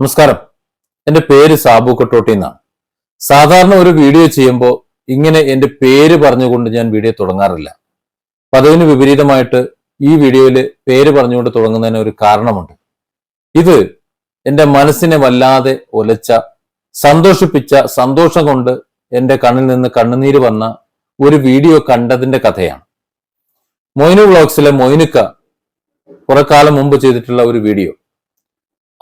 നമസ്കാരം. എന്റെ പേര് സാബു കൊട്ടോട്ടി എന്നാണ്. സാധാരണ ഒരു വീഡിയോ ചെയ്യുമ്പോൾ ഇങ്ങനെ എന്റെ പേര് പറഞ്ഞുകൊണ്ട് ഞാൻ വീഡിയോ തുടങ്ങാറില്ല. പതിവിന് വിപരീതമായിട്ട് ഈ വീഡിയോയിൽ പേര് പറഞ്ഞുകൊണ്ട് തുടങ്ങുന്നതിന് ഒരു കാരണമുണ്ട്. ഇത് എന്റെ മനസ്സിനെ വല്ലാതെ ഒലച്ച സന്തോഷിപ്പിച്ച സന്തോഷം കൊണ്ട് എന്റെ കണ്ണിൽ നിന്ന് കണ്ണുനീര് വന്ന ഒരു വീഡിയോ കണ്ടതിന്റെ കഥയാണ്. മൊയ്നു വ്ളോഗ്സിലെ മൊയിനുക്ക കുറെ കാലം മുമ്പ് ചെയ്തിട്ടുള്ള ഒരു വീഡിയോ.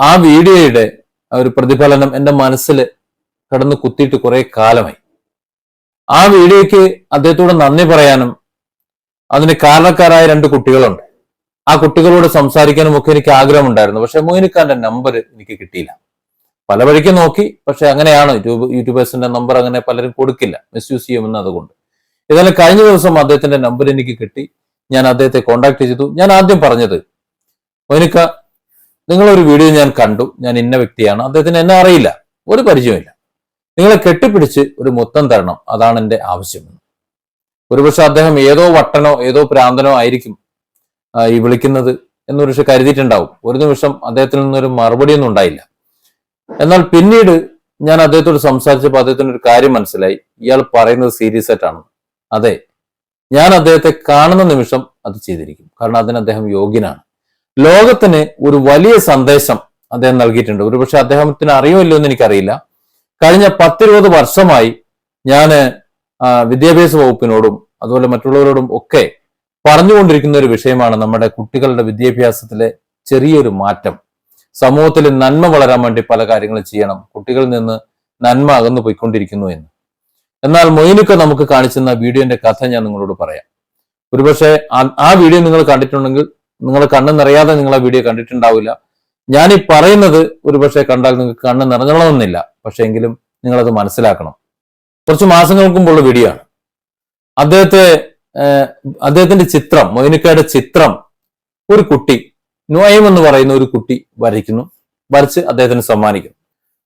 ആ വീഡിയോയുടെ ഒരു പ്രതിഫലനം എന്റെ മനസ്സിൽ കടന്ന് കുത്തിയിട്ട് കുറെ കാലമായി. ആ വീഡിയോയ്ക്ക് അദ്ദേഹത്തോട് നന്ദി പറയാനും അതിന് കാരണക്കാരായ രണ്ട് കുട്ടികളുണ്ട്. ആ കുട്ടികളോട് സംസാരിക്കാനും ഒക്കെ എനിക്ക് ആഗ്രഹമുണ്ടായിരുന്നു. പക്ഷെ മോയിനിക്കാന്റെ നമ്പർ എനിക്ക് കിട്ടിയില്ല. പല വഴിക്ക് നോക്കി പക്ഷെ അങ്ങനെയാണ്. യൂട്യൂബ് യൂട്യൂബേഴ്സിന്റെ നമ്പർ അങ്ങനെ പലരും കൊടുക്കില്ല. മിസ്യൂസ് ചെയ്യുമെന്ന് അതുകൊണ്ട്. ഏതായാലും കഴിഞ്ഞ ദിവസം അദ്ദേഹത്തിന്റെ നമ്പർ എനിക്ക് കിട്ടി. ഞാൻ അദ്ദേഹത്തെ കോൺടാക്ട് ചെയ്തു. ഞാൻ ആദ്യം പറഞ്ഞത് മോനിക്ക നിങ്ങളൊരു വീഡിയോ ഞാൻ കണ്ടു ഞാൻ ഇന്ന വ്യക്തിയാണ് അദ്ദേഹത്തിന് എന്നെ അറിയില്ല ഒരു പരിചയമില്ല നിങ്ങളെ കെട്ടിപ്പിടിച്ച് ഒരു മുത്തം തരണം അതാണ് എന്റെ ആവശ്യം. ഒരുപക്ഷെ അദ്ദേഹം ഏതോ വട്ടനോ ഏതോ പ്രാന്തനോ ആയിരിക്കും ഈ വിളിക്കുന്നത് എന്നൊരു പക്ഷെ കരുതിയിട്ടുണ്ടാവും. ഒരു നിമിഷം അദ്ദേഹത്തിൽ നിന്നൊരു മറുപടിയൊന്നും ഉണ്ടായില്ല. എന്നാൽ പിന്നീട് ഞാൻ അദ്ദേഹത്തോട് സംസാരിച്ചപ്പോൾ അദ്ദേഹത്തിന് ഒരു കാര്യം മനസ്സിലായി. ഇയാൾ പറയുന്നത് സീരിയസ് ആയിട്ടാണ് അതെ ഞാൻ അദ്ദേഹത്തെ കാണുന്ന നിമിഷം അത് ചെയ്തിരിക്കും. കാരണം അതിന് അദ്ദേഹം യോഗ്യനാണ്. ലോകത്തിന് ഒരു വലിയ സന്ദേശം അദ്ദേഹം നൽകിയിട്ടുണ്ട്. ഒരുപക്ഷെ അദ്ദേഹത്തിന് അറിയുമല്ലോ എന്ന് എനിക്കറിയില്ല. കഴിഞ്ഞ പത്തിരുപത് വർഷമായി ഞാൻ വിദ്യാഭ്യാസ വകുപ്പിനോടും അതുപോലെ മറ്റുള്ളവരോടും ഒക്കെ പറഞ്ഞുകൊണ്ടിരിക്കുന്ന ഒരു വിഷയമാണ് നമ്മുടെ കുട്ടികളുടെ വിദ്യാഭ്യാസത്തിലെ ചെറിയൊരു മാറ്റം. സമൂഹത്തിൽ നന്മ വളരാൻ വേണ്ടി പല കാര്യങ്ങളും ചെയ്യണം. കുട്ടികളിൽ നിന്ന് നന്മ അകന്നു പോയിക്കൊണ്ടിരിക്കുന്നു എന്ന്. എന്നാൽ മൊയിനൊക്കെ നമുക്ക് കാണിച്ചെന്ന വീഡിയോന്റെ കഥ ഞാൻ നിങ്ങളോട് പറയാം. ഒരുപക്ഷെ ആ- വീഡിയോ നിങ്ങൾ കണ്ടിട്ടുണ്ടെങ്കിൽ നിങ്ങൾ കണ്ണ് നിറയാതെ നിങ്ങൾ ആ വീഡിയോ കണ്ടിട്ടുണ്ടാവില്ല. ഞാൻ ഈ പറയുന്നത് ഒരുപക്ഷെ കണ്ടാൽ നിങ്ങൾക്ക് കണ്ണ് നിറഞ്ഞണമെന്നില്ല പക്ഷെ എങ്കിലും നിങ്ങളത് മനസ്സിലാക്കണം. കുറച്ച് മാസങ്ങൾക്ക് മുമ്പുള്ള വീഡിയോ ആണ്. അദ്ദേഹത്തെ അദ്ദേഹത്തിന്റെ ചിത്രം മൊയിനിക്കയുടെ ചിത്രം ഒരു കുട്ടി നോയം എന്ന് പറയുന്ന ഒരു കുട്ടി വരയ്ക്കുന്നു. വരച്ച് അദ്ദേഹത്തിന് സമ്മാനിക്കുന്നു.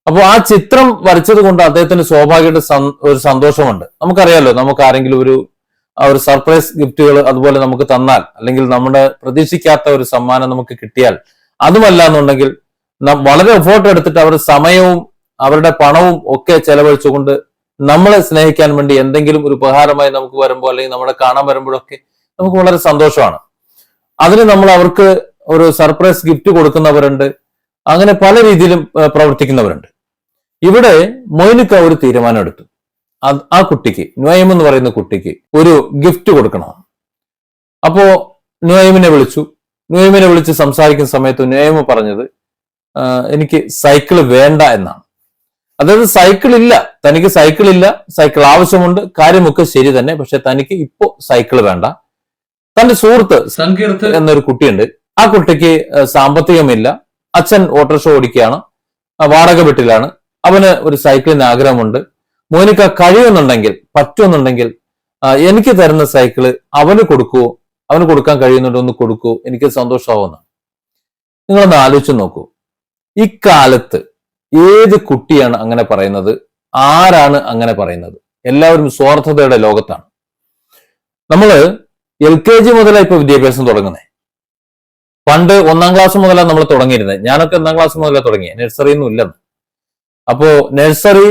അപ്പോൾ ആ ചിത്രം വരച്ചത് കൊണ്ട് അദ്ദേഹത്തിന് സ്വാഭാവികമായിട്ട് ഒരു സന്തോഷമുണ്ട്. നമുക്കറിയാലോ നമുക്ക് ആരെങ്കിലും ഒരു ഒരു സർപ്രൈസ് ഗിഫ്റ്റുകൾ അതുപോലെ നമുക്ക് തന്നാൽ അല്ലെങ്കിൽ നമ്മുടെ പ്രതീക്ഷിക്കാത്ത ഒരു സമ്മാനം നമുക്ക് കിട്ടിയാൽ അതുമല്ല എന്നുണ്ടെങ്കിൽ വളരെ എഫേർട്ട് എടുത്തിട്ട് അവരുടെ സമയവും അവരുടെ പണവും ഒക്കെ ചെലവഴിച്ചുകൊണ്ട് നമ്മളെ സ്നേഹിക്കാൻ വേണ്ടി എന്തെങ്കിലും ഒരു ഉപഹാരമായി നമുക്ക് വരുമ്പോൾ അല്ലെങ്കിൽ നമ്മളെ കാണാൻ വരുമ്പോഴൊക്കെ നമുക്ക് വളരെ സന്തോഷമാണ്. അതിന് നമ്മൾ അവർക്ക് ഒരു സർപ്രൈസ് ഗിഫ്റ്റ് കൊടുക്കുന്നവരുണ്ട്. അങ്ങനെ പല രീതിയിലും പ്രവർത്തിക്കുന്നവരുണ്ട്. ഇവിടെ മൊയിനുക്ക ഒരു തീരുമാനം എടുത്തു ആ കുട്ടിക്ക് നോയം എന്ന് പറയുന്ന കുട്ടിക്ക് ഒരു ഗിഫ്റ്റ് കൊടുക്കണം. അപ്പോ നോയമിനെ വിളിച്ചു. നോയമിനെ വിളിച്ച് സംസാരിക്കുന്ന സമയത്ത് നോയമ പറഞ്ഞത് എനിക്ക് സൈക്കിൾ വേണ്ട എന്നാണ്. അതായത് സൈക്കിൾ ഇല്ല. തനിക്ക് സൈക്കിൾ ഇല്ല. സൈക്കിൾ ആവശ്യമുണ്ട്. കാര്യമൊക്കെ ശരി തന്നെ. പക്ഷെ തനിക്ക് ഇപ്പോ സൈക്കിൾ വേണ്ട. തന്റെ സുഹൃത്ത് സങ്കീർത്ത് എന്നൊരു കുട്ടിയുണ്ട്. ആ കുട്ടിക്ക് സാമ്പത്തികമില്ല. അച്ഛൻ ഓട്ടോറിക്ഷ ഓടിക്കുകയാണ്. വാടക വീട്ടിലാണ്. അവന് ഒരു സൈക്കിളിന് ആഗ്രഹമുണ്ട്. മോനിക്ക കഴിയുന്നുണ്ടെങ്കിൽ പറ്റുമെന്നുണ്ടെങ്കിൽ എനിക്ക് തരുന്ന സൈക്കിൾ അവന് കൊടുക്കുവോ അവന് കൊടുക്കാൻ കഴിയുന്നുണ്ടോ ഒന്ന് കൊടുക്കൂ എനിക്ക് സന്തോഷമാവുന്ന നിങ്ങളൊന്ന് ആലോചിച്ച് നോക്കൂ. ഇക്കാലത്ത് ഏത് കുട്ടിയാണ് അങ്ങനെ പറയുന്നത്? ആരാണ് അങ്ങനെ പറയുന്നത്? എല്ലാവരും സ്വാർത്ഥതയുടെ ലോകത്താണ്. നമ്മൾ എൽ കെ ജി മുതലാണ് ഇപ്പൊ വിദ്യാഭ്യാസം തുടങ്ങുന്നത് പണ്ട് ഒന്നാം ക്ലാസ് മുതലാണ് നമ്മൾ തുടങ്ങിയിരുന്നത് ഞാനൊക്കെ ഒന്നാം ക്ലാസ് മുതലാണ് തുടങ്ങിയത് നഴ്സറിയൊന്നും ഇല്ലെന്ന്. അപ്പോ നഴ്സറി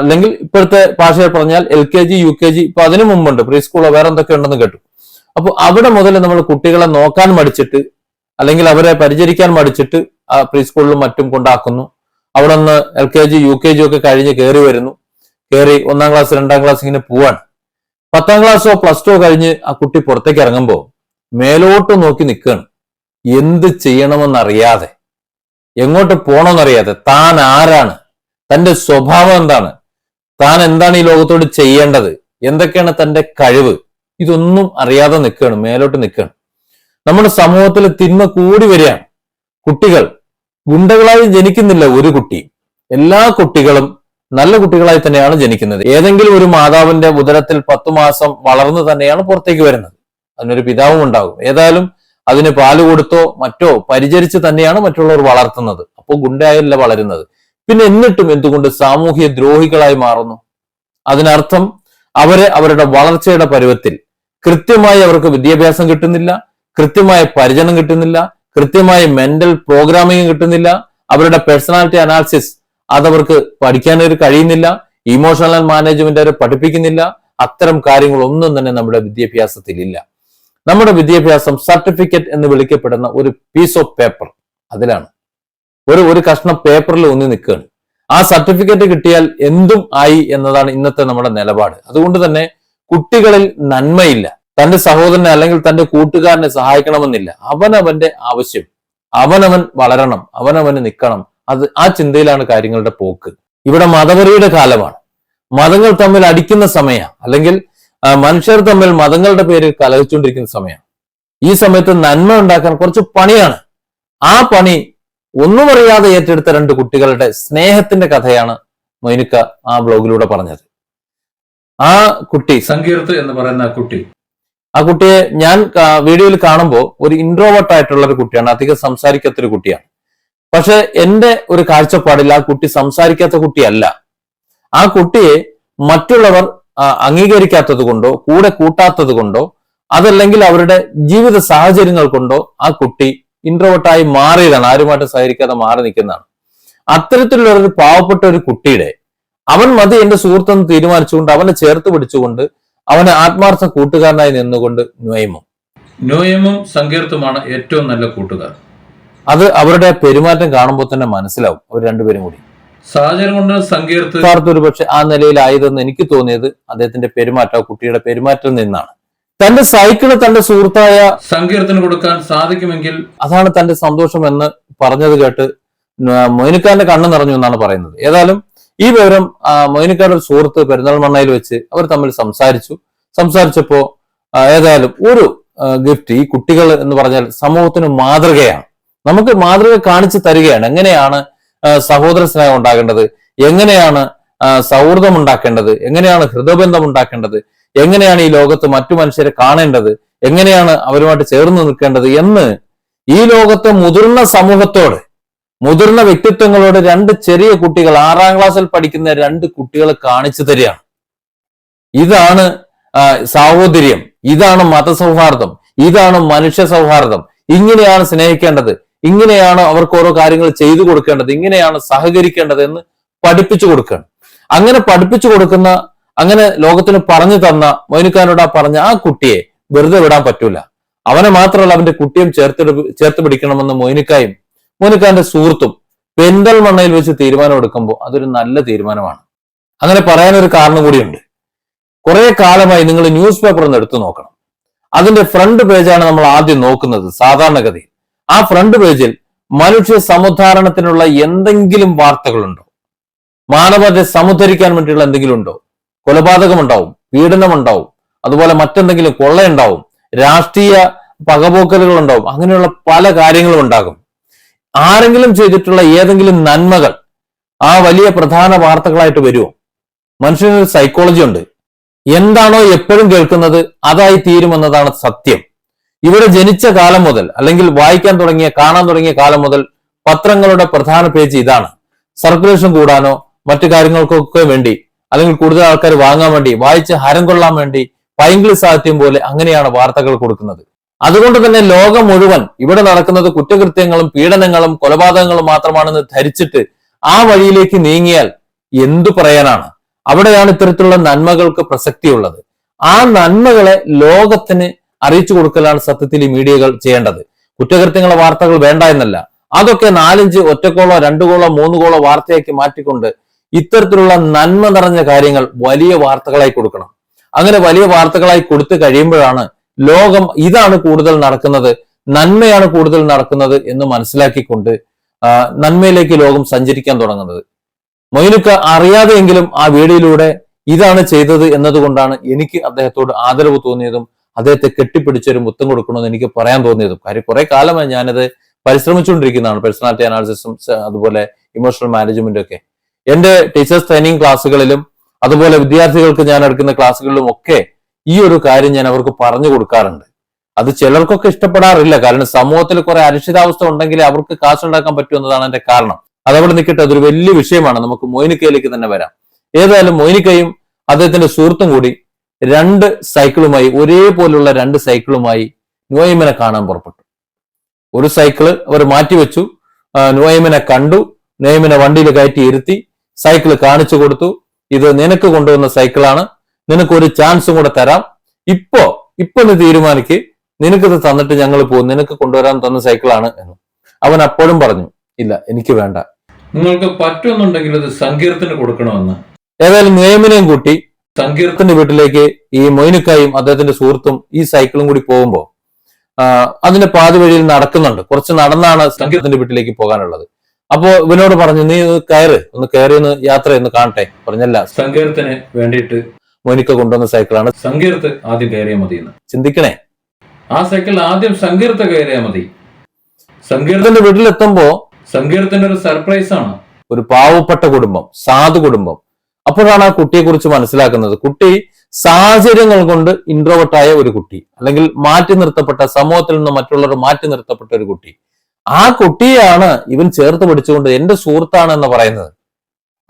അല്ലെങ്കിൽ ഇപ്പോഴത്തെ ഭാഷയിൽ പറഞ്ഞാൽ L K G U K G ഇപ്പൊ അതിനു മുമ്പുണ്ട്. പ്രീ സ്കൂളോ വേറെ എന്തൊക്കെ ഉണ്ടെന്ന് കേട്ടു. അപ്പൊ അവിടെ മുതൽ നമ്മൾ കുട്ടികളെ നോക്കാൻ മടിച്ചിട്ട് അല്ലെങ്കിൽ അവരെ പരിചരിക്കാൻ മടിച്ചിട്ട് ആ പ്രീ സ്കൂളിലും മറ്റും കൊണ്ടാക്കുന്നു. അവിടെ നിന്ന് L K G U K G ഒക്കെ കഴിഞ്ഞ് കയറി വരുന്നു. കയറി ഒന്നാം ക്ലാസ് രണ്ടാം ക്ലാസ് ഇങ്ങനെ പോവാണ്. പത്താം ക്ലാസ്സോ പ്ലസ് ടു കഴിഞ്ഞ് ആ കുട്ടി പുറത്തേക്ക് ഇറങ്ങുമ്പോൾ മേലോട്ട് നോക്കി നിൽക്കുകയാണ് എന്ത് ചെയ്യണമെന്നറിയാതെ. എങ്ങോട്ട് പോകണമെന്നറിയാതെ താൻ ആരാണ്? തന്റെ സ്വഭാവം എന്താണ്? താൻ എന്താണ് ഈ ലോകത്തോട് ചെയ്യേണ്ടത്? എന്തൊക്കെയാണ് തന്റെ കഴിവ്? ഇതൊന്നും അറിയാതെ നിൽക്കുകയാണ് മേലോട്ട് നിൽക്കുകയാണ്. നമ്മുടെ സമൂഹത്തിൽ തിന്മ കൂടി വരികയാണ്. കുട്ടികൾ ഗുണ്ടകളായി ജനിക്കുന്നില്ല ഒരു കുട്ടി. എല്ലാ കുട്ടികളും നല്ല കുട്ടികളായി തന്നെയാണ് ജനിക്കുന്നത്. ഏതെങ്കിലും ഒരു മാതാവിന്റെ ഉദരത്തിൽ പത്തു മാസം വളർന്നു തന്നെയാണ് പുറത്തേക്ക് വരുന്നത്. അതിനൊരു പിതാവും ഉണ്ടാകും. ഏതായാലും അതിന് പാൽ കൊടുത്തോ മറ്റോ പരിചരിച്ച് തന്നെയാണ് മറ്റുള്ളവർ വളർത്തുന്നത്. അപ്പോൾ ഗുണ്ടയായല്ല വളരുന്നത്. പിന്നെ എന്നിട്ടും എന്തുകൊണ്ട് സാമൂഹ്യ ദ്രോഹികളായി മാറുന്നു? അതിനർത്ഥം അവരെ അവരുടെ വളർച്ചയുടെ പരുവത്തിൽ കൃത്യമായി അവർക്ക് വിദ്യാഭ്യാസം കിട്ടുന്നില്ല കൃത്യമായ പരിചരണം കിട്ടുന്നില്ല കൃത്യമായ മെന്റൽ പ്രോഗ്രാമിംഗ് കിട്ടുന്നില്ല അവരുടെ പേഴ്സണാലിറ്റി അനാലിസിസ് അതവർക്ക് പഠിക്കാനൊരു കഴിയുന്നില്ല ഇമോഷണൽ മാനേജ്മെന്റ് അവരെ പഠിപ്പിക്കുന്നില്ല അത്തരം കാര്യങ്ങൾ ഒന്നും തന്നെ നമ്മുടെ വിദ്യാഭ്യാസത്തിൽ ഇല്ല നമ്മുടെ വിദ്യാഭ്യാസം സർട്ടിഫിക്കറ്റ് എന്ന് വിളിക്കപ്പെടുന്ന ഒരു പീസ് ഓഫ് പേപ്പർ അതിലാണ്. ഒരു ഒരു കഷ്ണം പേപ്പറിൽ ഒന്നി നിൽക്കുകയാണ് ആ സർട്ടിഫിക്കറ്റ് കിട്ടിയാൽ എന്തും ആയി എന്നതാണ് ഇന്നത്തെ നമ്മുടെ നിലപാട്. അതുകൊണ്ട് തന്നെ കുട്ടികളിൽ നന്മയില്ല. തന്റെ സഹോദരനെ അല്ലെങ്കിൽ തന്റെ കൂട്ടുകാരനെ സഹായിക്കണമെന്നില്ല. അവനവന്റെ ആവശ്യം. അവനവൻ വളരണം. അവനവന് നിൽക്കണം അത് ആ ചിന്തയിലാണ് കാര്യങ്ങളുടെ പോക്ക്. ഇവിടെ മതപരിയുടെ കാലമാണ്. മതങ്ങൾ തമ്മിൽ അടിക്കുന്ന സമയം അല്ലെങ്കിൽ മനുഷ്യർ തമ്മിൽ മതങ്ങളുടെ പേരിൽ കലഹിച്ചുകൊണ്ടിരിക്കുന്ന സമയമാണ് ഈ സമയത്ത് നന്മ ഉണ്ടാക്കാൻ കുറച്ച് പണിയാണ്. ആ പണി ഒന്നും അറിയാതെ ഏറ്റെടുത്ത രണ്ട് കുട്ടികളുടെ സ്നേഹത്തിന്റെ കഥയാണ് മൊയ്നുക്ക ആ ബ്ലോഗിലൂടെ പറഞ്ഞത്. ആ കുട്ടി സങ്കീർത്ത് എന്ന് പറയുന്ന ആ കുട്ടി. ആ കുട്ടിയെ ഞാൻ വീഡിയോയിൽ കാണുമ്പോൾ ഒരു ഇൻട്രോവേർട്ട് ആയിട്ടുള്ള ഒരു കുട്ടിയാണ് അധികം സംസാരിക്കാത്തൊരു കുട്ടിയാണ്. പക്ഷെ എന്റെ ഒരു കാഴ്ചപ്പാടിൽ ആ കുട്ടി സംസാരിക്കാത്ത കുട്ടിയല്ല. ആ കുട്ടിയെ മറ്റുള്ളവർ അംഗീകരിക്കാത്തത് കൊണ്ടോ കൂടെ കൂട്ടാത്തത് കൊണ്ടോ അതല്ലെങ്കിൽ അവരുടെ ജീവിത സാഹചര്യങ്ങൾ കൊണ്ടോ ആ കുട്ടി ഇൻട്രോവേർട്ടായി മാറിയതാണ്. ആരുമായിട്ട് സഹകരിക്കാതെ മാറി നിൽക്കുന്നതാണ്. അത്തരത്തിലുള്ള ഒരു പാവപ്പെട്ട ഒരു കുട്ടിയുടെ അവൻ മതി എന്റെ സുഹൃത്തെന്ന് തീരുമാനിച്ചുകൊണ്ട് അവനെ ചേർത്ത് പിടിച്ചുകൊണ്ട് അവനെ ആത്മാർത്ഥ കൂട്ടുകാരനായി നിന്നുകൊണ്ട് നോയമും നോയമും സങ്കീർത്തുമാണ് ഏറ്റവും നല്ല കൂട്ടുകാർ. അത് അവരുടെ പെരുമാറ്റം കാണുമ്പോൾ തന്നെ മനസ്സിലാവും. അവർ രണ്ടുപേരും കൂടി. സാഹചര്യം കൊണ്ട് സങ്കീർത്ത് ഒരു പക്ഷെ ആ നിലയിലായതെന്ന് എനിക്ക് തോന്നിയത് അദ്ദേഹത്തിന്റെ പെരുമാറ്റം കുട്ടിയുടെ പെരുമാറ്റം നിന്നാണ്. തന്റെ സൈക്കിൾ തന്റെ സുഹൃത്തായ സങ്കീർത്തിന് കൊടുക്കാൻ സാധിക്കുമെങ്കിൽ അതാണ് തന്റെ സന്തോഷം എന്ന് പറഞ്ഞത് കേട്ട് മൊയിനിക്കാന്റെ കണ്ണ് നിറഞ്ഞു എന്നാണ് പറയുന്നത്. ഏതായാലും ഈ വിവരം മൊയിനിക്കാരുടെ ഒരു സുഹൃത്ത് പെരുന്നാൾമണ്ണയിൽ വെച്ച് അവർ തമ്മിൽ സംസാരിച്ചു. സംസാരിച്ചപ്പോ ഏതായാലും ഒരു ഗിഫ്റ്റ് ഈ കുട്ടികൾ എന്ന് പറഞ്ഞാൽ സമൂഹത്തിന് മാതൃകയാണ്. നമുക്ക് മാതൃക കാണിച്ചു തരികയാണ്. എങ്ങനെയാണ് സഹോദര സ്നേഹം ഉണ്ടാകേണ്ടത്? എങ്ങനെയാണ് സൗഹൃദം ഉണ്ടാക്കേണ്ടത്? എങ്ങനെയാണ് ഹൃദയബന്ധം ഉണ്ടാക്കേണ്ടത്? എങ്ങനെയാണ് ഈ ലോകത്ത് മറ്റു മനുഷ്യരെ കാണേണ്ടത്? എങ്ങനെയാണ് അവരുമായിട്ട് ചേർന്ന് നിൽക്കേണ്ടത് എന്ന് ഈ ലോകത്തെ മുതിർന്ന സമൂഹത്തോട് മുതിർന്ന വ്യക്തിത്വങ്ങളോട് രണ്ട് ചെറിയ കുട്ടികൾ ആറാം ക്ലാസ്സിൽ പഠിക്കുന്ന രണ്ട് കുട്ടികളെ കാണിച്ചു തരികയാണ്. ഇതാണ് സാഹോദര്യം ഇതാണ് മതസൗഹാർദ്ദം ഇതാണ് മനുഷ്യ സൗഹാർദ്ദം. ഇങ്ങനെയാണ് സ്നേഹിക്കേണ്ടത് ഇങ്ങനെയാണ് അവർക്ക് ഓരോ കാര്യങ്ങൾ ചെയ്തു കൊടുക്കേണ്ടത് ഇങ്ങനെയാണ് സഹകരിക്കേണ്ടത് എന്ന് പഠിപ്പിച്ചു കൊടുക്കണം അങ്ങനെ പഠിപ്പിച്ചു കൊടുക്കുന്ന അങ്ങനെ ലോകത്തിന് പറഞ്ഞു തന്ന മൊയിനുക്കാനോട് പറഞ്ഞ ആ കുട്ടിയെ വെറുതെ വിടാൻ പറ്റൂല. അവനെ മാത്രമല്ല അവന്റെ കുട്ടിയും ചേർത്ത് ചേർത്ത് പിടിക്കണമെന്ന് മൊയിനുക്കായും മോനിക്കാന്റെ സുഹൃത്തും പെരിന്തൽമണ്ണയിൽ വെച്ച് തീരുമാനം എടുക്കുമ്പോൾ അതൊരു നല്ല തീരുമാനമാണ്. അങ്ങനെ പറയാനൊരു കാരണം കൂടിയുണ്ട്. കുറെ കാലമായി നിങ്ങൾ ന്യൂസ് പേപ്പർ ഒന്ന് എടുത്തു നോക്കണം. അതിന്റെ ഫ്രണ്ട് പേജാണ് നമ്മൾ ആദ്യം നോക്കുന്നത് സാധാരണഗതിയിൽ. ആ ഫ്രണ്ട് പേജിൽ മനുഷ്യ സമുദ്ധാരണത്തിനുള്ള എന്തെങ്കിലും വാർത്തകളുണ്ടോ? മാനവരെ സമുദ്ധരിക്കാൻ വേണ്ടിയുള്ള എന്തെങ്കിലും ഉണ്ടോ? കൊലപാതകം ഉണ്ടാവും പീഡനം ഉണ്ടാവും അതുപോലെ മറ്റെന്തെങ്കിലും കൊള്ളയുണ്ടാവും രാഷ്ട്രീയ പകപോക്കലുകൾ ഉണ്ടാവും അങ്ങനെയുള്ള പല കാര്യങ്ങളും ഉണ്ടാകും ആരെങ്കിലും ചെയ്തിട്ടുള്ള ഏതെങ്കിലും നന്മകൾ ആ വലിയ പ്രധാന വാർത്തകളായിട്ട് വരുമോ മനുഷ്യനൊരു സൈക്കോളജി ഉണ്ട് എന്താണോ എപ്പോഴും കേൾക്കുന്നത് അതായി തീരുമെന്നതാണ് സത്യം. ഇവിടെ ജനിച്ച കാലം മുതൽ അല്ലെങ്കിൽ വായിക്കാൻ തുടങ്ങിയ കാണാൻ തുടങ്ങിയ കാലം മുതൽ പത്രങ്ങളുടെ പ്രധാന പേജ് ഇതാണ്. സർക്കുലേഷൻ കൂടാനോ മറ്റു കാര്യങ്ങൾക്കൊക്കെ വേണ്ടി അല്ലെങ്കിൽ കൂടുതൽ ആൾക്കാർ വാങ്ങാൻ വേണ്ടി വായിച്ച് ഹരം കൊള്ളാൻ വേണ്ടി പൈങ്കിളി സാഹിത്യം പോലെ അങ്ങനെയാണ് വാർത്തകൾ കൊടുക്കുന്നത്. അതുകൊണ്ട് തന്നെ ലോകം മുഴുവൻ ഇവിടെ നടക്കുന്നത് കുറ്റകൃത്യങ്ങളും പീഡനങ്ങളും കൊലപാതകങ്ങളും മാത്രമാണെന്ന് ധരിച്ചിട്ട് ആ വഴിയിലേക്ക് നീങ്ങിയാൽ എന്തു പറയാനാണ്? അവിടെയാണ് ഇത്തരത്തിലുള്ള നന്മകൾക്ക് പ്രസക്തിയുള്ളത്. ആ നന്മകളെ ലോകത്തിന് അറിയിച്ചു കൊടുക്കലാണ് സത്യത്തിൽ ഈ മീഡിയകൾ ചെയ്യേണ്ടത്. കുറ്റകൃത്യങ്ങളെ വാർത്തകൾ വേണ്ട എന്നല്ല. അതൊക്കെ നാലഞ്ച് ഒറ്റക്കോളോ രണ്ടു കോളോ മൂന്ന് കോളോ വാർത്തയാക്കി മാറ്റിക്കൊണ്ട് ഇത്തരത്തിലുള്ള നന്മ നിറഞ്ഞ കാര്യങ്ങൾ വലിയ വാർത്തകളായി കൊടുക്കണം. അങ്ങനെ വലിയ വാർത്തകളായി കൊടുത്തു കഴിയുമ്പോഴാണ് ലോകം ഇതാണ് കൂടുതൽ നടക്കുന്നത് നന്മയാണ് കൂടുതൽ നടക്കുന്നത് എന്ന് മനസ്സിലാക്കിക്കൊണ്ട് നന്മയിലേക്ക് ലോകം സഞ്ചരിക്കാൻ തുടങ്ങുന്നത്. മൊയിനുക്ക അറിയാതെയെങ്കിലും ആ വീഡിയോയിലൂടെ ഇതാണ് ചെയ്തത് എന്നതുകൊണ്ടാണ് എനിക്ക് അദ്ദേഹത്തോട് ആദരവ് തോന്നിയതും അദ്ദേഹത്തെ കെട്ടിപ്പിടിച്ചൊരു മുത്തം കൊടുക്കണമെന്ന് എനിക്ക് പറയാൻ തോന്നിയതും. കാര്യം കുറെ കാലമായി ഞാനത് പരിശ്രമിച്ചുകൊണ്ടിരിക്കുന്നതാണ് പേഴ്സണാലിറ്റി അനാലിസിസും അതുപോലെ ഇമോഷണൽ മാനേജ്മെന്റും ഒക്കെ. എന്റെ ടീച്ചേഴ്സ് ട്രെയിനിങ് ക്ലാസ്സുകളിലും അതുപോലെ വിദ്യാർത്ഥികൾക്ക് ഞാൻ എടുക്കുന്ന ക്ലാസ്സുകളിലും ഒക്കെ ഈ ഒരു കാര്യം ഞാൻ അവർക്ക് പറഞ്ഞു കൊടുക്കാറുണ്ട്. അത് ചിലർക്കൊക്കെ ഇഷ്ടപ്പെടാറില്ല. കാരണം സമൂഹത്തിൽ കുറെ അരക്ഷിതാവസ്ഥ ഉണ്ടെങ്കിൽ അവർക്ക് കാശുണ്ടാക്കാൻ പറ്റൂ എന്നതാണ് എന്റെ കാരണം. അതവിടെ നിൽക്കട്ടെ അതൊരു വലിയ വിഷയമാണ്. നമുക്ക് മൊയിനിക്കയിലേക്ക് തന്നെ വരാം. ഏതായാലും മൊയിനിക്കയും അദ്ദേഹത്തിന്റെ സുഹൃത്തും കൂടി രണ്ട് സൈക്കിളുമായി ഒരേപോലുള്ള രണ്ട് സൈക്കിളുമായി നുവൈമനെ കാണാൻ പുറപ്പെട്ടു. ഒരു സൈക്കിൾ അവർ മാറ്റിവെച്ചു. നുവൈമിനെ കണ്ടു. നുവൈമിനെ വണ്ടിയിൽ കയറ്റി ഇരുത്തി. സൈക്കിൾ കാണിച്ചു കൊടുത്തു. ഇത് നിനക്ക് കൊണ്ടുവന്ന സൈക്കിളാണ് നിനക്ക് ഒരു ചാൻസും കൂടെ തരാം. ഇപ്പോ ഇപ്പൊ നീ തീരുമാനിക്ക്. നിനക്കിത് തന്നിട്ട് ഞങ്ങൾ പോകും. നിനക്ക് കൊണ്ടുവരാൻ തന്ന സൈക്കിളാണ് എന്ന്. അവൻ അപ്പോഴും പറഞ്ഞു ഇല്ല എനിക്ക് വേണ്ട. നിങ്ങൾക്ക് പറ്റുന്നുണ്ടെങ്കിൽ അത് സങ്കീർത്തിന് കൊടുക്കണമെന്ന്. ഏതായാലും നിയമിനെയും കൂട്ടി സങ്കീർത്തിന്റെ വീട്ടിലേക്ക് ഈ മൊയിനുക്കായും അദ്ദേഹത്തിന്റെ സുഹൃത്തും ഈ സൈക്കിളും കൂടി പോകുമ്പോ ആ, അതിന്റെ പാതി വഴിയിൽ നടക്കുന്നുണ്ട്. കുറച്ച് നടന്നാണ് സങ്കീർത്തിന്റെ വീട്ടിലേക്ക് പോകാനുള്ളത്. അപ്പോ ഇവനോട് പറഞ്ഞു നീ കയറ് ഒന്ന് കയറി ഒന്ന് യാത്ര ഒന്ന് കാണട്ടെ. പറഞ്ഞല്ല സങ്കീർത്തിന് വേണ്ടിയിട്ട് മോനിക്ക കൊണ്ടുവന്ന സൈക്കിളാണ് സങ്കീർത്ത് ആദ്യം കയറിയാൽ മതി എന്ന് ചിന്തിക്കണേ. ആ സൈക്കിൾ ആദ്യം സങ്കീർത്ത കയറിയാൽ മതി. സങ്കീർത്ത സങ്കീർത്തിന്റെ വീട്ടിലെത്തുമ്പോ സങ്കീർത്തിന്റെ ഒരു സർപ്രൈസ് ആണ്. ഒരു പാവപ്പെട്ട കുടുംബം സാധു കുടുംബം. അപ്പോഴാണ് ആ കുട്ടിയെ കുറിച്ച് മനസ്സിലാക്കുന്നത്. കുട്ടി സാഹചര്യങ്ങൾ കൊണ്ട് ഇൻട്രോവേർട്ടായ ഒരു കുട്ടി അല്ലെങ്കിൽ മാറ്റി നിർത്തപ്പെട്ട സമൂഹത്തിൽ നിന്ന് മറ്റുള്ളവർ മാറ്റി നിർത്തപ്പെട്ട ഒരു കുട്ടി. ആ കുട്ടിയാണ് ഇവൻ ചേർത്ത് പഠിച്ചുകൊണ്ട് എന്റെ സുഹൃത്താണ് എന്ന് പറയുന്നത്.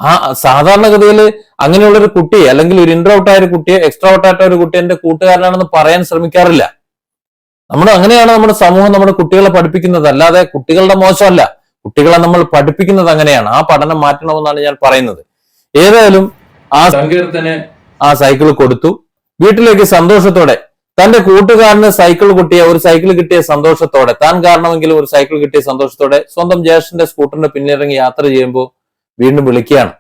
ആ സാധാരണഗതിയിൽ അങ്ങനെയുള്ള ഒരു കുട്ടി അല്ലെങ്കിൽ ഒരു ഇൻട്രൗട്ടായ ആയ ഒരു കുട്ടിയെ എക്സ്ട്രാ ഔട്ടായിട്ട ഒരു കുട്ടി എന്റെ കൂട്ടുകാരനാണെന്ന് പറയാൻ ശ്രമിക്കാറില്ല. നമ്മൾ അങ്ങനെയാണ് നമ്മുടെ സമൂഹം നമ്മുടെ കുട്ടികളെ പഠിപ്പിക്കുന്നത്. അല്ലാതെ കുട്ടികളുടെ മോശമല്ല. കുട്ടികളെ നമ്മൾ പഠിപ്പിക്കുന്നത് അങ്ങനെയാണ്. ആ പഠനം മാറ്റണമെന്നാണ് ഞാൻ പറയുന്നത്. ഏതായാലും ആ സങ്കീർത്തന് ആ സൈക്കിൾ കൊടുത്തു. വീട്ടിലേക്ക് സന്തോഷത്തോടെ തന്റെ കൂട്ടുകാരന് സൈക്കിൾ കിട്ടിയ ഒരു സൈക്കിൾ കിട്ടിയ സന്തോഷത്തോടെ താൻ കാരണമെങ്കിലും ഒരു സൈക്കിൾ കിട്ടിയ സന്തോഷത്തോടെ സ്വന്തം ജ്യേഷ്ഠന്റെ സ്കൂട്ടറിന്റെ പിന്നിറങ്ങി യാത്ര ചെയ്യുമ്പോൾ വീണ്ടും വിളിക്കുകയാണ്.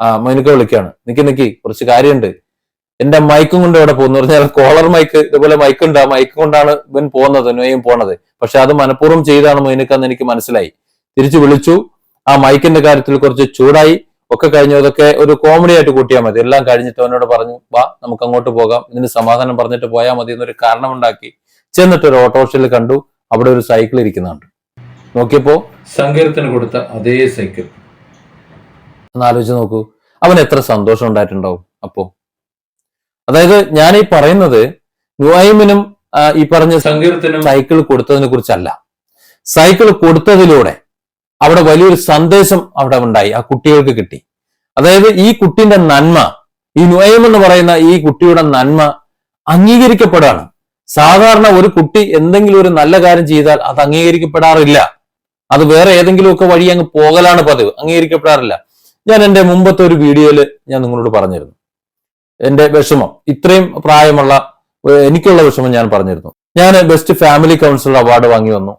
ആ മൈനുക്ക വിളിക്കുകയാണ്. നിക്കി നിക്കി കുറച്ച് കാര്യമുണ്ട്. എന്റെ മൈക്കും കൊണ്ട് ഇവിടെ പോകുന്നു? പറഞ്ഞാൽ കോളർ മൈക്ക് ഇതുപോലെ മൈക്ക് ഉണ്ട്. ആ മൈക്ക് കൊണ്ടാണ് ഇവൻ പോകുന്നത് നോയും പോണത്. പക്ഷെ അത് മനഃപൂർവം ചെയ്താണ് മൊയിനക്കെന്ന് എനിക്ക് മനസ്സിലായി. തിരിച്ചു വിളിച്ചു. ആ മൈക്കിന്റെ കാര്യത്തിൽ കുറച്ച് ചൂടായി. ഒക്കെ കഴിഞ്ഞു. അതൊക്കെ ഒരു കോമഡി ആയിട്ട് കൂട്ടിയാൽ മതി. എല്ലാം കഴിഞ്ഞിട്ട് അവനോട് പറഞ്ഞു വാ നമുക്ക് അങ്ങോട്ട് പോകാം. ഇതിന് സമാധാനം പറഞ്ഞിട്ട് പോയാൽ മതി എന്നൊരു കാരണമുണ്ടാക്കി ചെന്നിട്ട് ഒരു ഓട്ടോറിക്ഷയിൽ കണ്ടു. അവിടെ ഒരു സൈക്കിൾ ഇരിക്കുന്നുണ്ട്. നോക്കിയപ്പോ സങ്കീർത്തിന് കൊടുത്ത അതേ സൈക്കിൾ ഒന്ന് ആലോചിച്ച് നോക്കൂ. അവൻ എത്ര സന്തോഷം ഉണ്ടായിട്ടുണ്ടാവും അപ്പോ. അതായത് ഞാൻ ഈ പറയുന്നത് നുവൈമിനും ഈ പറഞ്ഞ സങ്കീർത്തനും സൈക്കിൾ കൊടുത്തതിനെ കുറിച്ചല്ല. സൈക്കിൾ കൊടുത്തതിലൂടെ അവിടെ വലിയൊരു സന്ദേശം അവിടെ ഉണ്ടായി ആ കുട്ടികൾക്ക് കിട്ടി. അതായത് ഈ കുട്ടിന്റെ നന്മ ഈ നുയം എന്ന് പറയുന്ന ഈ കുട്ടിയുടെ നന്മ അംഗീകരിക്കപ്പെടാണ്. സാധാരണ ഒരു കുട്ടി എന്തെങ്കിലും ഒരു നല്ല കാര്യം ചെയ്താൽ അത് അംഗീകരിക്കപ്പെടാറില്ല. അത് വേറെ ഏതെങ്കിലുമൊക്കെ വഴി അങ്ങ് പോകലാണ് പതിവ് അംഗീകരിക്കപ്പെടാറില്ല. ഞാൻ എന്റെ മുമ്പത്തെ ഒരു വീഡിയോയിൽ ഞാൻ നിങ്ങളോട് പറഞ്ഞിരുന്നു. എന്റെ വിഷമം ഇത്രയും പ്രായമുള്ള എനിക്കുള്ള വിഷമം ഞാൻ പറഞ്ഞിരുന്നു. ഞാൻ ബെസ്റ്റ് ഫാമിലി കൗൺസിലർ അവാർഡ് വാങ്ങി വന്നു.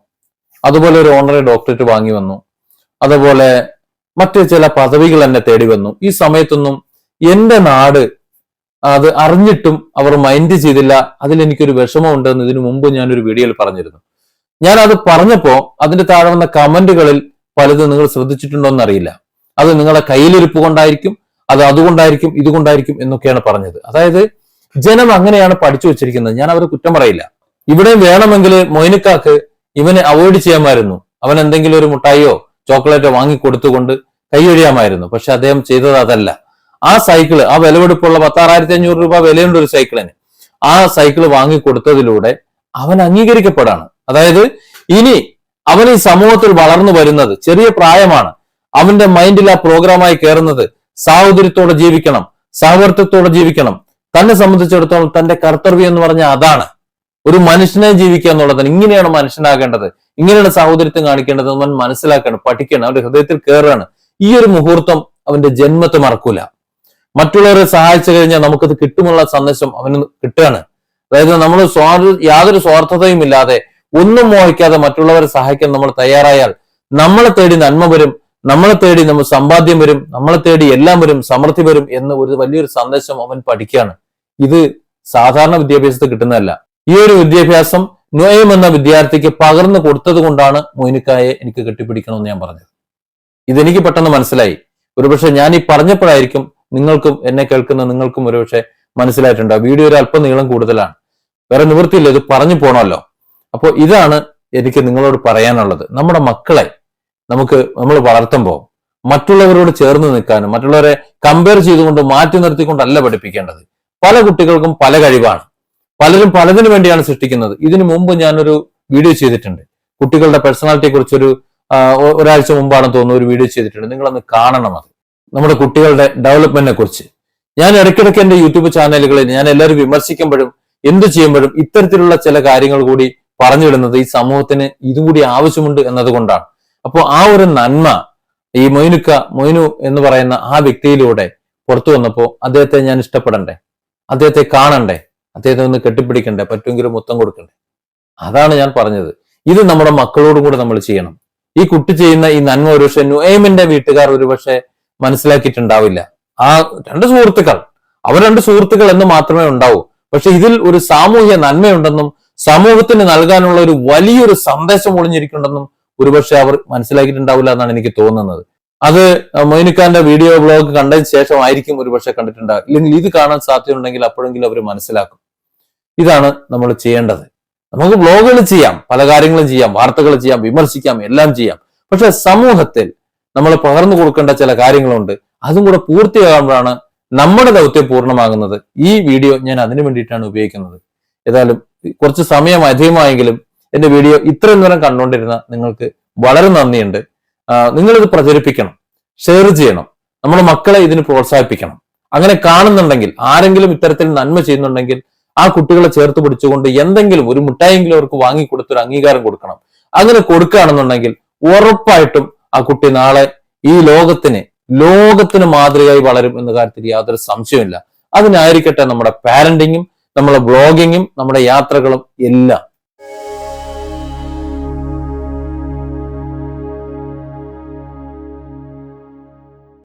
അതുപോലെ ഒരു ഓണററി ഡോക്ടറേറ്റ് വാങ്ങി വന്നു. അതുപോലെ മറ്റ് ചില പദവികൾ എന്നെ തേടി വന്നു. ഈ സമയത്തൊന്നും എന്റെ നാട് അത് അറിഞ്ഞിട്ടും അവർ മൈൻഡ് ചെയ്തില്ല. അതിൽ എനിക്കൊരു വിഷമമുണ്ട് ഇതിനു മുമ്പ് ഞാൻ ഒരു വീഡിയോയിൽ പറഞ്ഞിരുന്നു. ഞാൻ അത് പറഞ്ഞപ്പോ അതിന്റെ താഴെ വന്ന കമന്റുകളിൽ പലതും നിങ്ങൾ ശ്രദ്ധിച്ചിട്ടുണ്ടോ എന്നറിയില്ല അത് നിങ്ങളുടെ കയ്യിലിരിപ്പ് കൊണ്ടായിരിക്കും അത് അതുകൊണ്ടായിരിക്കും ഇതുകൊണ്ടായിരിക്കും എന്നൊക്കെയാണ് പറഞ്ഞത്. അതായത് ജനം അങ്ങനെയാണ് പഠിച്ചു വെച്ചിരിക്കുന്നത്. ഞാൻ അവരെ കുറ്റം പറയില്ല. ഇവിടെ വേണമെങ്കിൽ മൊയിനുക്കാക്ക് ഇവനെ അവോയ്ഡ് ചെയ്യാമായിരുന്നു. അവൻ എന്തെങ്കിലും ഒരു മുട്ടായിയോ ചോക്ലേറ്റോ വാങ്ങിക്കൊടുത്തുകൊണ്ട് കൈയൊഴിയാമായിരുന്നു. പക്ഷെ അദ്ദേഹം ചെയ്തത് അതല്ല. ആ സൈക്കിൾ ആ വിലവെടുപ്പുള്ള പത്താറായിരത്തി അഞ്ഞൂറ് രൂപ വിലയുണ്ട് ഒരു സൈക്കിളിന് ആ സൈക്കിൾ വാങ്ങിക്കൊടുത്തതിലൂടെ അവൻ അംഗീകരിക്കപ്പെടാണ്. അതായത് ഇനി അവൻ ഈ സമൂഹത്തിൽ വളർന്നു വരുന്നത് ചെറിയ പ്രായമാണ്. അവന്റെ മൈൻഡിൽ ആ പ്രോഗ്രാമായി കയറുന്നത് സാഹോദര്യത്തോടെ ജീവിക്കണം സഹവർത്തത്തോടെ ജീവിക്കണം. തന്നെ സംബന്ധിച്ചിടത്തോളം തന്റെ കർത്തവ്യം എന്ന് പറഞ്ഞാൽ അതാണ്. ഒരു മനുഷ്യനെ ജീവിക്കുക എന്നുള്ളതാണ് ഇങ്ങനെയാണ് മനുഷ്യനാകേണ്ടത്. ഇങ്ങനെയാണ് സഹോദരത്വം കാണിക്കേണ്ടത് അവൻ മനസ്സിലാക്കണം പഠിക്കണം അവന്റെ ഹൃദയത്തിൽ കയറുകയാണ് ഈ ഒരു മുഹൂർത്തം അവന്റെ ജന്മത്തെ മറക്കൂല. മറ്റുള്ളവരെ സഹായിച്ചു കഴിഞ്ഞാൽ നമുക്കത് കിട്ടുമുള്ള സന്ദേശം അവന് കിട്ടുകയാണ്. അതായത് നമ്മൾ സ്വാർ യാതൊരു സ്വാർത്ഥതയും ഇല്ലാതെ ഒന്നും മോഹിക്കാതെ മറ്റുള്ളവരെ സഹായിക്കാൻ നമ്മൾ തയ്യാറായാൽ നമ്മളെ തേടി നന്മ വരും നമ്മളെ തേടി നമ്മൾ സമ്പാദ്യം വരും നമ്മളെ തേടി എല്ലാം വരും സമൃദ്ധി വരും എന്ന് ഒരു വലിയൊരു സന്ദേശം അവൻ പഠിക്കുകയാണ്. ഇത് സാധാരണ വിദ്യാഭ്യാസത്തിൽ കിട്ടുന്നതല്ല. ഈ ഒരു വിദ്യാഭ്യാസം നോയം എന്ന വിദ്യാർത്ഥിക്ക് പകർന്നു കൊടുത്തത് കൊണ്ടാണ് മൊയിനിക്കായെ എനിക്ക് കെട്ടിപ്പിടിക്കണമെന്ന് ഞാൻ പറഞ്ഞത്. ഇതെനിക്ക് പെട്ടെന്ന് മനസ്സിലായി. ഒരുപക്ഷെ ഞാൻ ഈ പറഞ്ഞപ്പോഴായിരിക്കും നിങ്ങൾക്കും എന്നെ കേൾക്കുന്ന നിങ്ങൾക്കും ഒരുപക്ഷെ മനസ്സിലായിട്ടുണ്ട് വീഡിയോ ഒരു അല്പം നീളം കൂടുതലാണ്. വേറെ നിവൃത്തിയില്ല ഇത് പറഞ്ഞു പോണമല്ലോ. അപ്പോൾ ഇതാണ് എനിക്ക് നിങ്ങളോട് പറയാനുള്ളത്. നമ്മുടെ മക്കളെ നമുക്ക് നമ്മൾ വളർത്തുമ്പോൾ മറ്റുള്ളവരോട് ചേർന്ന് നിൽക്കാനും മറ്റുള്ളവരെ കമ്പയർ ചെയ്തുകൊണ്ട് മാറ്റി നിർത്തിക്കൊണ്ടല്ല പഠിപ്പിക്കേണ്ടത്. പല കുട്ടികൾക്കും പല കഴിവാണ്. പലരും പലതിനു വേണ്ടിയാണ് സൃഷ്ടിക്കുന്നത്. ഇതിനു മുമ്പ് ഞാനൊരു വീഡിയോ ചെയ്തിട്ടുണ്ട്. കുട്ടികളുടെ പേഴ്സണാലിറ്റിയെ കുറിച്ചൊരു ഒരാഴ്ച മുമ്പാണ് തോന്നുന്നു ഒരു വീഡിയോ ചെയ്തിട്ടുണ്ട്. നിങ്ങളൊന്ന് കാണണം അത്. നമ്മുടെ കുട്ടികളുടെ ഡെവലപ്മെന്റിനെ കുറിച്ച് ഞാൻ ഇടയ്ക്കിടയ്ക്ക് എന്റെ യൂട്യൂബ് ചാനലുകളിൽ ഞാൻ എല്ലാവരും വിമർശിക്കുമ്പോഴും എന്ത് ചെയ്യുമ്പോഴും ഇത്തരത്തിലുള്ള ചില കാര്യങ്ങൾ കൂടി പറഞ്ഞിടുന്നത് ഈ സമൂഹത്തിന് ഇതും കൂടി ആവശ്യമുണ്ട് എന്നതുകൊണ്ടാണ്. അപ്പോൾ ആ ഒരു നന്മ ഈ മൊയിനുക്ക മൊയിനു എന്ന് പറയുന്ന ആ വ്യക്തിയിലൂടെ പുറത്തു വന്നപ്പോൾ അദ്ദേഹത്തെ ഞാൻ ഇഷ്ടപ്പെടണ്ടേ? അദ്ദേഹത്തെ കാണണ്ടേ? അദ്ദേഹത്തെ ഒന്ന് കെട്ടിപ്പിടിക്കണ്ടേ? പറ്റുമെങ്കിൽ മൊത്തം കൊടുക്കണ്ടേ? അതാണ് ഞാൻ പറഞ്ഞത്. ഇത് നമ്മുടെ മക്കളോടും കൂടെ നമ്മൾ ചെയ്യണം. ഈ കുട്ടി ചെയ്യുന്ന ഈ നന്മ ഒരുപക്ഷെ നുഹൈമിന്റെ വീട്ടുകാർ ഒരുപക്ഷെ മനസ്സിലാക്കിയിട്ടുണ്ടാവില്ല. ആ രണ്ട് സുഹൃത്തുക്കൾ അവർ രണ്ട് സുഹൃത്തുക്കൾ എന്ന് മാത്രമേ ഉണ്ടാവൂ. പക്ഷെ ഇതിൽ ഒരു സാമൂഹ്യ നന്മയുണ്ടെന്നും സമൂഹത്തിന് നൽകാനുള്ള ഒരു വലിയൊരു സന്ദേശം ഒളിഞ്ഞിരിക്കുന്നുണ്ടെന്നും ഒരുപക്ഷെ അവർ മനസ്സിലാക്കിയിട്ടുണ്ടാവില്ല എന്നാണ് എനിക്ക് തോന്നുന്നത്. അത് മൊയിനിക്കാന്റെ വീഡിയോ ബ്ലോഗ് കണ്ടതിന് ശേഷമായിരിക്കും ഒരുപക്ഷെ കണ്ടിട്ടുണ്ടാകും ഇല്ലെങ്കിൽ ഇത് കാണാൻ സാധ്യതയുണ്ടെങ്കിൽ അപ്പോഴെങ്കിലും അവർ മനസ്സിലാക്കും. ഇതാണ് നമ്മൾ ചെയ്യേണ്ടത്. നമുക്ക് ബ്ലോഗുകൾ ചെയ്യാം പല കാര്യങ്ങളും ചെയ്യാം വാർത്തകൾ ചെയ്യാം വിമർശിക്കാം എല്ലാം ചെയ്യാം. പക്ഷെ സമൂഹത്തിൽ നമ്മൾ പകർന്നു കൊടുക്കേണ്ട ചില കാര്യങ്ങളുണ്ട്. അതും കൂടെ പൂർത്തിയാകുമ്പോഴാണ് നമ്മുടെ ദൗത്യം പൂർണമാകുന്നത്. ഈ വീഡിയോ ഞാൻ അതിനു വേണ്ടിയിട്ടാണ് ഉപയോഗിക്കുന്നത്. ഏതായാലും കുറച്ച് സമയം അധികമായെങ്കിലും എന്റെ വീഡിയോ ഇത്രയും നേരം കണ്ടുകൊണ്ടിരുന്ന നിങ്ങൾക്ക് വളരെ നന്ദിയുണ്ട്. നിങ്ങളിത് പ്രചരിപ്പിക്കണം. ഷെയർ ചെയ്യണം. നമ്മുടെ മക്കളെ ഇതിന് പ്രോത്സാഹിപ്പിക്കണം. അങ്ങനെ കാണുന്നുണ്ടെങ്കിൽ ആരെങ്കിലും ഇത്തരത്തിൽ നന്മ ചെയ്യുന്നുണ്ടെങ്കിൽ ആ കുട്ടികളെ ചേർത്ത് പിടിച്ചുകൊണ്ട് എന്തെങ്കിലും ഒരു മുട്ടായെങ്കിലും അവർക്ക് വാങ്ങിക്കൊടുത്തൊരു അംഗീകാരം കൊടുക്കണം. അങ്ങനെ കൊടുക്കുകയാണെന്നുണ്ടെങ്കിൽ ഉറപ്പായിട്ടും ആ കുട്ടി നാളെ ഈ ലോകത്തിന് ലോകത്തിന് മാതൃകയായി വളരും എന്ന കാര്യത്തിൽ യാതൊരു സംശയമില്ല അതിനായിരിക്കട്ടെ നമ്മുടെ പാരന്റിങ്ങും നമ്മുടെ ബ്ലോഗിങ്ങും നമ്മുടെ യാത്രകളും എല്ലാം.